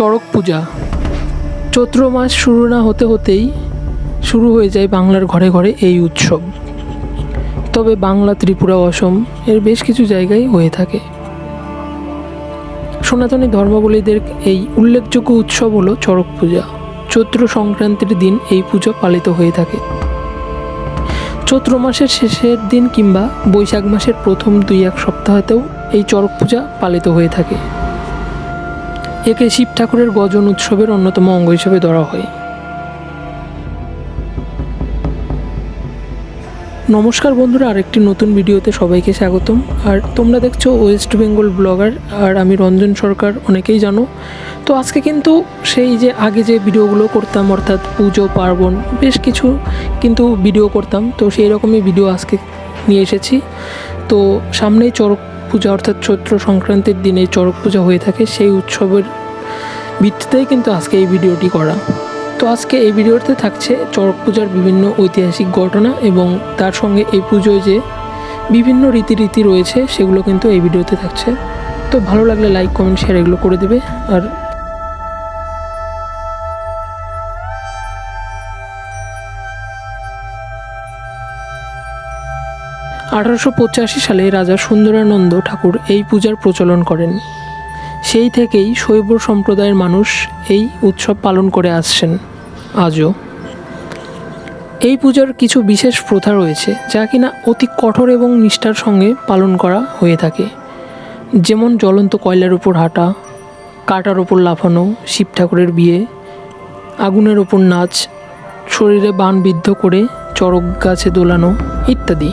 চড়ক পূজা। চৈত্র মাস শুরু না হতে হতেই শুরু হয়ে যায় বাংলার ঘরে ঘরে এই উৎসব। তবে বাংলা ত্রিপুরা অসম এর বেশ কিছু জায়গায় হয়ে থাকে। সনাতনী ধর্মাবলীদের এই উল্লেখযোগ্য উৎসব হলো চড়ক পূজা। চৈত্র সংক্রান্তির দিন এই পুজো পালিত হয়ে থাকে। চৈত্র মাসের শেষের দিন কিংবা বৈশাখ মাসের প্রথম দুই এক সপ্তাহতেও এই চড়ক পূজা পালিত হয়ে থাকে। একে শিব ঠাকুরের গজন উৎসবের অন্যতম অঙ্গ হিসেবে ধরা হয়। নমস্কার বন্ধুরা, আরেকটি নতুন ভিডিওতে সবাইকে স্বাগতম। আর তোমরা দেখছ ওয়েস্ট বেঙ্গল ব্লগার আর আমি রঞ্জন সরকার, অনেকেই জানো। তো আজকে কিন্তু সেই যে আগে যে ভিডিওগুলো করতাম, অর্থাৎ পুজো, পার্বণ, বেশ কিছু কিন্তু ভিডিও করতাম। তো সেই রকমই ভিডিও আজকে নিয়ে এসেছি। তো সামনেই চড়ক পূজা অর্থাৎ চৈত্র সংক্রান্তির দিনে চড়ক পূজা হয়ে থাকে, সেই উৎসবের ভিত্তিতেই কিন্তু আজকে এই ভিডিওটি করা। তো আজকে এই ভিডিওতে থাকছে চড়ক পূজার বিভিন্ন ঐতিহাসিক ঘটনা এবং তার সঙ্গে এই পুজোয় যে বিভিন্ন রীতিরীতি রয়েছে, সেগুলো কিন্তু এই ভিডিওতে থাকছে। তো ভালো লাগলে লাইক কমেন্ট শেয়ার এগুলো করে দেবে। আর আঠারোশো পঁচাশি সালে রাজা সুন্দরানন্দ ঠাকুর এই পূজার প্রচলন করেন। সেই থেকেই শৈব সম্প্রদায়ের মানুষ এই উৎসব পালন করে আসছেন আজও। এই পূজার কিছু বিশেষ প্রথা রয়েছে যা কিনা অতি কঠোর এবং নিষ্ঠার সঙ্গে পালন করা হয়ে থাকে। যেমন জ্বলন্ত কয়লার উপর হাঁটা, কাটার ওপর লাফানো, শিব ঠাকুরের বিয়ে, আগুনের ওপর নাচ, শরীরে বান বিদ্ধ করে চড়ক গাছে দোলানো ইত্যাদি।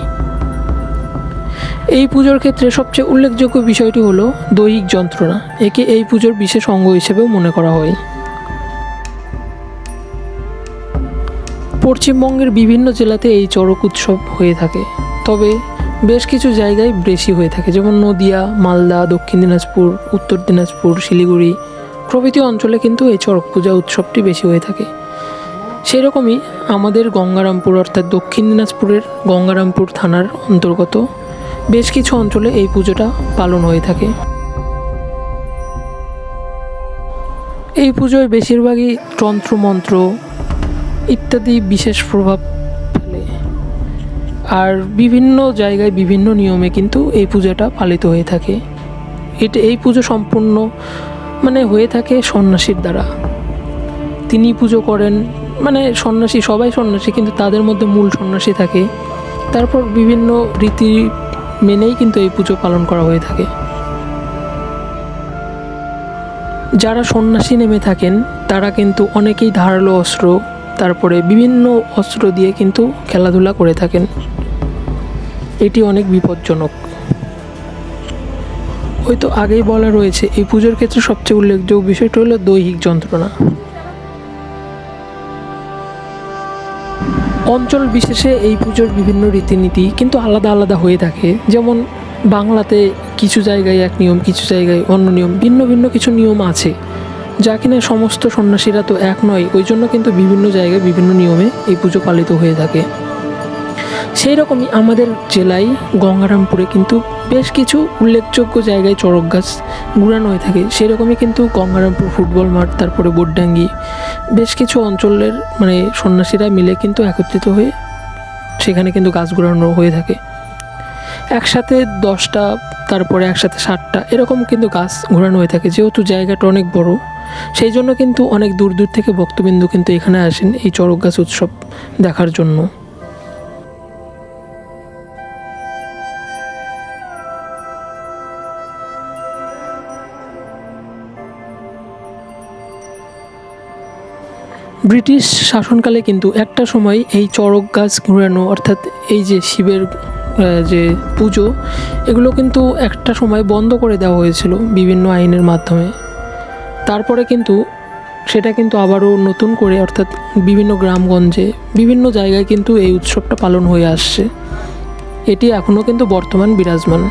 এই পুজোর ক্ষেত্রে সবচেয়ে উল্লেখযোগ্য বিষয়টি হলো দৈহিক যন্ত্রণা, একে এই পুজোর বিশেষ অঙ্গ হিসেবেও মনে করা হয়। পশ্চিমবঙ্গের বিভিন্ন জেলাতে এই চড়ক উৎসব হয়ে থাকে, তবে বেশ কিছু জায়গায় বেশি হয়ে থাকে, যেমন নদিয়া, মালদা, দক্ষিণ দিনাজপুর, উত্তর দিনাজপুর, শিলিগুড়ি। প্রভৃতি অঞ্চলে কিন্তু এই চড়ক পূজা উৎসবটি বেশি হয়ে থাকে। সেই রকমই আমাদের গঙ্গারামপুর অর্থাৎ দক্ষিণ দিনাজপুরের গঙ্গারামপুর থানার অন্তর্গত বেশ কিছু অঞ্চলে এই পুজোটা পালন হয়ে থাকে। এই পুজোয় বেশিরভাগই তন্ত্রমন্ত্র ইত্যাদি বিশেষ প্রভাব ফেলে। আর বিভিন্ন জায়গায় বিভিন্ন নিয়মে কিন্তু এই পূজাটা পালিত হয়ে থাকে। এটা, এই পুজো সম্পূর্ণ মানে হয়ে থাকে সন্ন্যাসীর দ্বারা। তিনি পুজো করেন মানে সন্ন্যাসী, সবাই সন্ন্যাসী, কিন্তু তাদের মধ্যে মূল সন্ন্যাসী থাকে। তারপর বিভিন্ন রীতি মেনেই কিন্তু এই পুজো পালন করা হয়ে থাকে। যারা সন্ন্যাসী নেমে থাকেন, তারা কিন্তু অনেকেই ধারালো অস্ত্র, তারপরে বিভিন্ন অস্ত্র দিয়ে কিন্তু খেলাধুলা করে থাকেন। এটি অনেক বিপজ্জনক। ওই তো আগেই বলা রয়েছে, এই পুজোর ক্ষেত্রে সবচেয়ে উল্লেখযোগ্য বিষয়টা হলো দৈহিক যন্ত্রণা। অঞ্চল বিশেষে এই পুজোর বিভিন্ন রীতিনীতি কিন্তু আলাদা আলাদা হয়ে থাকে। যেমন বাংলাতে কিছু জায়গায় এক নিয়ম, কিছু জায়গায় অন্য নিয়ম, ভিন্ন ভিন্ন কিছু নিয়ম আছে। যা কিনা সমস্ত সন্ন্যাসীরা তো এক নয়, ওই জন্য কিন্তু বিভিন্ন জায়গায় বিভিন্ন নিয়মে এই পুজো পালিত হয়ে থাকে। সেই রকমই আমাদের জেলায় গঙ্গারামপুরে কিন্তু বেশ কিছু উল্লেখযোগ্য জায়গায় চড়ক গাছ ঘুরানো হয়ে থাকে। সেই রকমই কিন্তু গঙ্গারামপুর ফুটবল মাঠ, তারপরে বোডডাঙ্গি বেশ কিছু অঞ্চলের মানে সন্ন্যাসীরা মিলে কিন্তু একত্রিত হয়ে সেখানে কিন্তু গাছ ঘুরানো হয়ে থাকে। একসাথে দশটা, তারপরে একসাথে ষাটটা, এরকম কিন্তু গাছ ঘোরানো হয়ে থাকে। যেহেতু জায়গাটা অনেক বড়, সেই জন্য কিন্তু অনেক দূর দূর থেকে ভক্তবিন্দু কিন্তু এখানে আসেন এই চড়ক গাছ উৎসব দেখার জন্য। ব্রিটিশ শাসনকালে কিন্তু একটা সময় এই চড়ক গাছ ঘুরানো, অর্থাৎ এই যে শিবের যে পুজো, এগুলো কিন্তু একটা সময় বন্ধ করে দেওয়া হয়েছিল বিভিন্ন আইনের মাধ্যমে। তারপরে কিন্তু সেটা কিন্তু আবারও নতুন করে, অর্থাৎ বিভিন্ন গ্রামগঞ্জে, বিভিন্ন জায়গায় কিন্তু এই উৎসবটা পালন হয়ে আসছে। এটি এখনও কিন্তু বর্তমান বিরাজমান।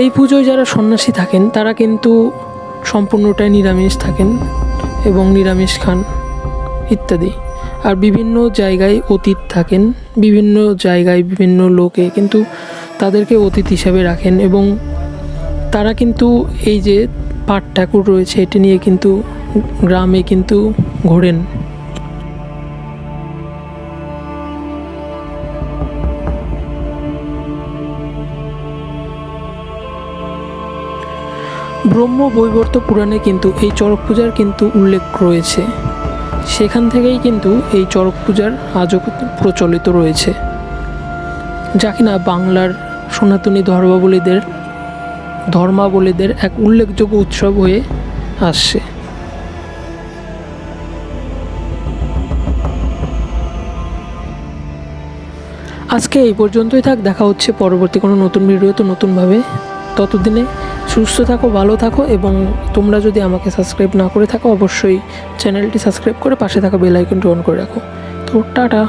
এই পুজোয় যারা সন্ন্যাসী থাকেন, তারা কিন্তু সম্পূর্ণটাই নিরামিষ থাকেন এবং নিরামিষ খান ইত্যাদি। আর বিভিন্ন জায়গায় অতীত থাকেন, বিভিন্ন জায়গায় বিভিন্ন লোকে কিন্তু তাদেরকে অতীত হিসাবে রাখেন এবং তারা কিন্তু এই যে পাট ঠাকুর রয়েছে, এটি নিয়ে কিন্তু গ্রামে কিন্তু ঘোরেন। ব্রহ্ম বৈবর্ত পুরাণে কিন্তু এই চড়ক পূজার কিন্তু উল্লেখ রয়েছে। সেখান থেকেই কিন্তু এই চড়ক পূজার আজও প্রচলিত রয়েছে। যা কিনা বাংলার সনাতনী ধর্মাবলীদের ধর্মাবলীদের এক উল্লেখযোগ্য উৎসব হয়ে আসছে। আজকে এই পর্যন্তই থাক, দেখা হচ্ছে পরবর্তী কোনো নতুন ভিডিওতে নতুনভাবে। ততদিনে সুস্থ থাকো, ভালো থাকো এবং তোমরা যদি আমাকে সাবস্ক্রাইব না করে থাকো, অবশ্যই চ্যানেলটি সাবস্ক্রাইব করে পাশে থাকা বেল আইকনটি অন করে রাখো। তো টাটা।